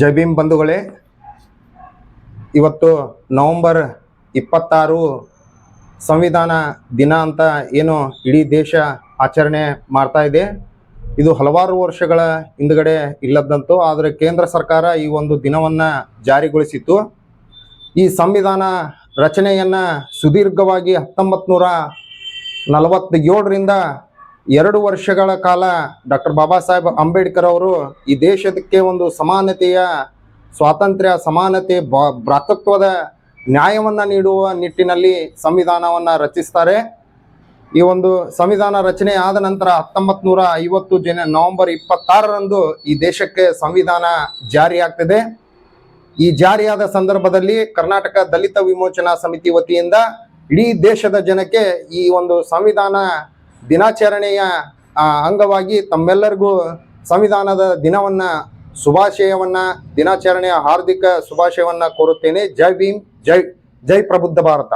ಜೈ ಭೀಮ್ ಬಂಧುಗಳೇ, ಇವತ್ತು ನವೆಂಬರ್ ಇಪ್ಪತ್ತಾರು ಸಂವಿಧಾನ ದಿನ ಅಂತ ಏನು ಇಡೀ ದೇಶ ಆಚರಣೆ ಮಾಡ್ತಾ ಇದೆ. ಇದು ಹಲವಾರು ವರ್ಷಗಳ ಹಿಂದ್ಗಡೆ ಇಲ್ಲದಂತು, ಆದರೆ ಕೇಂದ್ರ ಸರ್ಕಾರ ಈ ಒಂದು ದಿನವನ್ನು ಜಾರಿಗೊಳಿಸಿತ್ತು. ಈ ಸಂವಿಧಾನ ರಚನೆಯನ್ನು ಸುದೀರ್ಘವಾಗಿ ಹತ್ತೊಂಬತ್ತು ನೂರ ನಲವತ್ತೇಳರಿಂದ ಎರಡು ವರ್ಷಗಳ ಕಾಲ ಡಾಕ್ಟರ್ ಬಾಬಾ ಸಾಹೇಬ್ ಅಂಬೇಡ್ಕರ್ ಅವರು ಈ ದೇಶಕ್ಕೆ ಒಂದು ಸಮಾನತೆಯ, ಸ್ವಾತಂತ್ರ್ಯ, ಸಮಾನತೆ ಭ್ರಾತೃತ್ವದ ನ್ಯಾಯವನ್ನು ನೀಡುವ ನಿಟ್ಟಿನಲ್ಲಿ ಸಂವಿಧಾನವನ್ನು ರಚಿಸ್ತಾರೆ. ಈ ಒಂದು ಸಂವಿಧಾನ ರಚನೆ ಆದ ನಂತರ ಹತ್ತೊಂಬತ್ತು ನೂರ ಐವತ್ತು ಜನ ನವೆಂಬರ್ ಇಪ್ಪತ್ತಾರರಂದು ಈ ದೇಶಕ್ಕೆ ಸಂವಿಧಾನ ಜಾರಿಯಾಗ್ತದೆ ಈ ಜಾರಿಯಾದ ಸಂದರ್ಭದಲ್ಲಿ ಕರ್ನಾಟಕ ದಲಿತ ವಿಮೋಚನಾ ಸಮಿತಿ ವತಿಯಿಂದ ಇಡೀ ದೇಶದ ಜನಕ್ಕೆ ಈ ಒಂದು ಸಂವಿಧಾನ ದಿನಾಚರಣೆಯ ಅಂಗವಾಗಿ ತಮ್ಮೆಲ್ಲರಿಗೂ ಸಂವಿಧಾನದ ದಿನವನ್ನ, ಶುಭಾಶಯವನ್ನ, ದಿನಾಚರಣೆಯ ಹಾರ್ದಿಕ ಶುಭಾಶಯವನ್ನ ಕೋರುತ್ತೇನೆ. ಜೈ ಭೀಮ್, ಜೈ ಜೈ ಪ್ರಬುದ್ಧ ಭಾರತ.